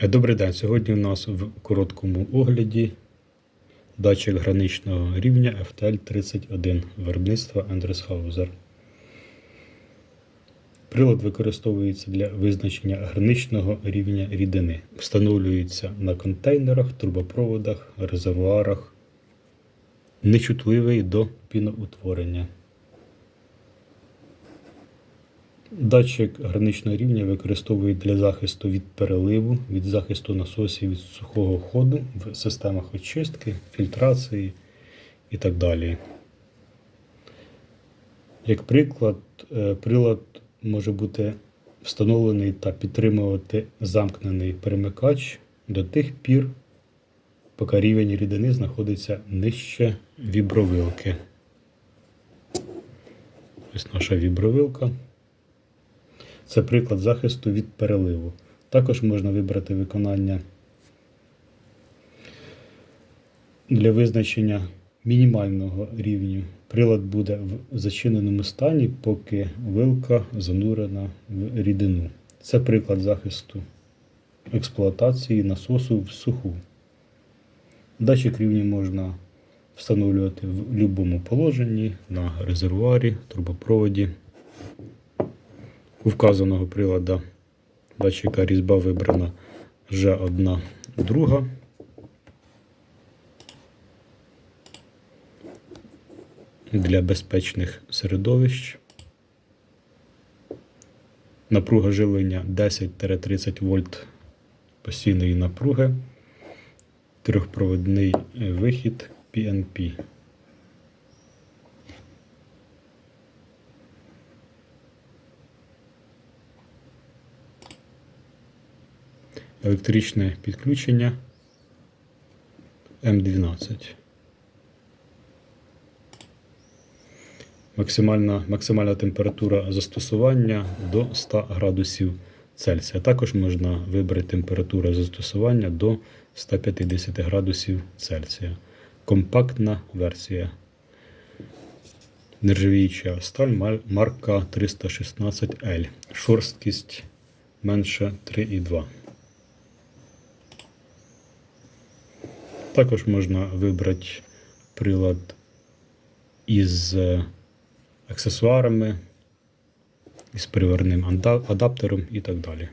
Е, Добрий день. Сьогодні у нас в короткому огляді датчик граничного рівня FTL31 виробництва Andres Прилад використовується для визначення граничного рівня рідини. Встановлюється на контейнерах, трубопроводах, резервуарах. Нечутливий до піноутворення. Датчик граничного рівня використовують для захисту від переливу, від захисту насосів від сухого ходу в системах очистки, фільтрації і так далі. Як приклад, е, прилад може бути встановлений та підтримувати замкнений перемикач до тих пір, поки рівень рідини знаходиться нижче вібровилки. Ось наша вібровилка. Це приклад захисту від переливу. Також можна вибрати виконання для визначення мінімального рівню. Прилад буде в зачиненому стані, поки вилка занурена в рідину. Це приклад захисту експлуатації насосу в суху. Датчик рівня можна встановлювати в будь-якому положенні на резервуарі, трубопроводі. У вказаного прилада датчика різьба вибрана вже одна друга. Для безпечних середовищ. Напруга живлення 10-30 вольт постійної напруги. Трьохпроводний вихід PNP. Електричне підключення М12. Максимальна, максимальна температура застосування до 100 градусів Цельсія. Також можна вибрати температуру застосування до 150 градусів Цельсія. Компактна версія. Нержавіюча сталь марка 316L. Шорсткість менше 3,2. Також можна вибрати прилад із е, аксесуарами, із приварним адаптером і так далі.